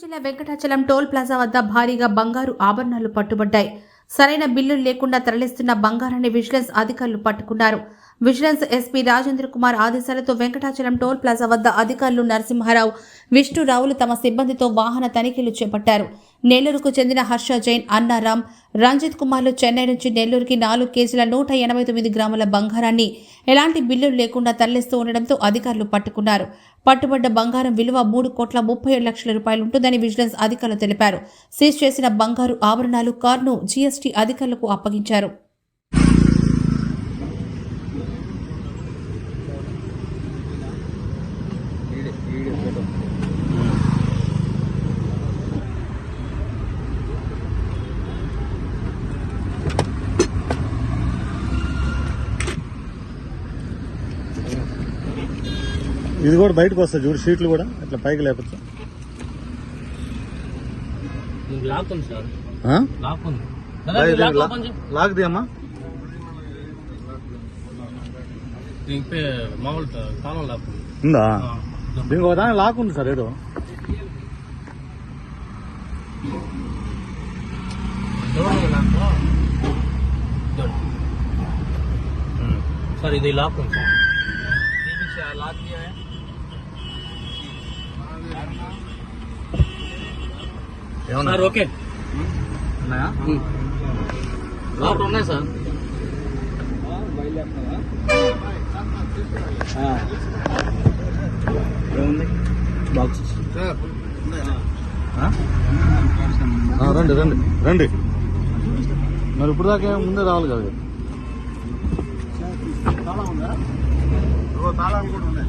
జిల్లా Venkatachalam toll plaza వద్ద భారీగా బంగారు ఆభరణాలు పట్టుబడ్డాయి. సరైన బిల్లులు లేకుండా తరలిస్తున్న బంగారాన్ని విజిలెన్స్ అధికారులు పట్టుకున్నారు. విజిలెన్స్ ఎస్పీ రాజేంద్ర కుమార్ ఆదేశాలతో వెంకటాచలం టోల్ ప్లాజా వద్ద అధికారులు నరసింహారావు విష్ణురావులు తమ సిబ్బందితో వాహన తనిఖీలు చేపట్టారు. నెల్లూరుకు చెందిన హర్ష జైన్ అన్నారాం రంజిత్ కుమార్లు చెన్నై నుంచి నెల్లూరుకి నాలుగు కేజీల నూట ఎనభై తొమ్మిది గ్రాముల బంగారాన్ని ఎలాంటి బిల్లులు లేకుండా తరలిస్తూ ఉండడంతో అధికారులు పట్టుకున్నారు. పట్టుబడ్డ బంగారం విలువ మూడు కోట్ల ముప్పై ఏడు లక్షల రూపాయలు ఉంటుందని విజిలెన్స్ అధికారులు తెలిపారు. సీజ్ చేసిన బంగారు ఆభరణాలు కార్ను జీఎస్టీ అధికారులకు అప్పగించారు. ఇది కూడా బయటకు వస్తుంది చూడు షీట్లు కూడా. ఇట్లా పైకి లేపచ్చు. లాక్ ఉంది సార్. ఆ? లాక్ ఉంది. ఒక దాని లాక్ ఉంది. సార్ ఏదో. సార్ ఇది లాక్ ఉంది సార్. లాక్ దియా సార్ ఓకే. ఉన్నాయా? సార్. ఏముంది? బాక్సెస్ ఆ? ఆ, రండి రండి రండి. మరి ఇప్పుడు దాకా ముందే రావాలి కదా. తాళాలు కూడా ఉన్నాయి.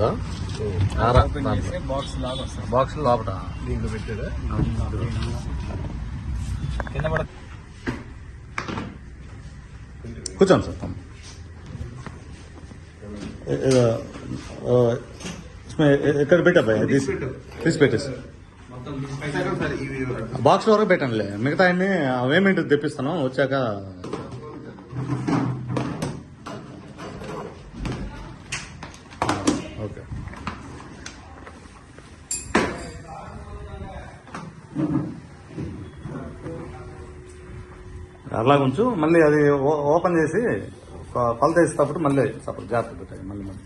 సార్? ఆరా, తాళం. బాక్స్ లాగా వస్తుంది. బాక్స్ లోపల దీంట్లో పెట్టాడు కూర్చోండి సార్ ఎక్కడ పెట్టాబాయ్ తీసి తీసి పెట్టేసి. బాక్స్ వరకు పెట్టండిలే. మిగతా అన్ని అవేమేంటి తెప్పిస్తాను వచ్చాక ఓకే. అలా ఉంచు. మళ్ళీ అది ఓ- ఓపెన్ చేసి కొలత వేసేటప్పుడు మళ్ళీ సపరేట్ జాగ్రత్త పెట్టాలి మళ్ళీ మళ్ళీ.